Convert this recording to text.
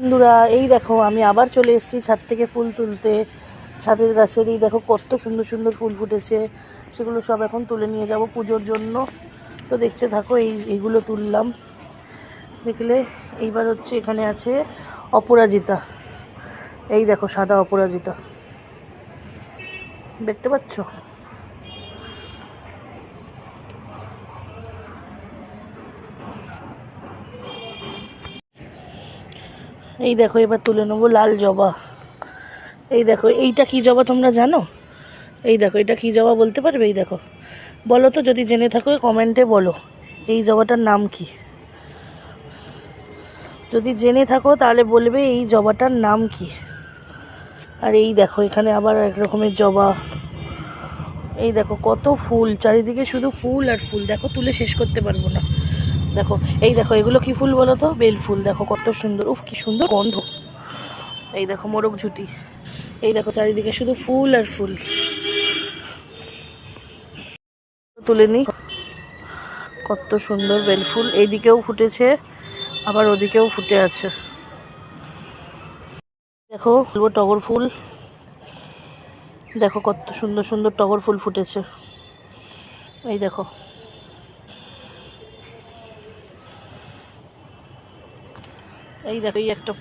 বন্ধুরা, এই দেখো, আমি আবার চলে এসেছি ছাদ থেকে ফুল তুলতে। ছাদের গাছের এই দেখো, কত সুন্দর সুন্দর ফুল ফুটেছে। সেগুলো সব এখন তুলে নিয়ে যাব পুজোর জন্য। তো দেখতে থাকো, এই, এইগুলো তুললাম। দেখলে, এইবার হচ্ছে এখানে আছে অপরাজিতা। এই দেখো, সাদা অপরাজিতা। দেখতে পাচ্ছ? এই দেখো, এবার তুলে নেব লাল জবা। এই দেখো, এইটা কি জবা তোমরা জানো? এই দেখো, এটা কি জবা বলতে পারবে? এই দেখো। বলো তো, যদি জেনে থাকো, কমেন্টে বলো, এই জবাটার নাম কি? যদি জেনে থাকো, তাহলে বলবে এই জবাটার নাম কি? আর এই দেখো, এখানে আবার এক রকমের জবা। এই দেখো, কত ফুল, চারিদিকে শুধু ফুল আর ফুল। দেখো, তুলে শেষ করতে পারব না। দেখো, এই দেখো, এগুলো কি ফুল বলো তো? বেল ফুল, দেখো কত সুন্দর, উফ, কি সুন্দর গন্ধ। এই দেখো, মোরগ ঝুটি। এই দেখো, চারিদিকে শুধু ফুল আর ফুল। তুলে নি। কত সুন্দর বেল ফুল। এইদিকেও ফুটেছে, আবার ওদিকেও ফুটে আছে। দেখো, বলব টগর ফুল। দেখো, কত সুন্দর সুন্দর টগর ফুল ফুটেছে। এই দেখো। এই দেখো এই একটা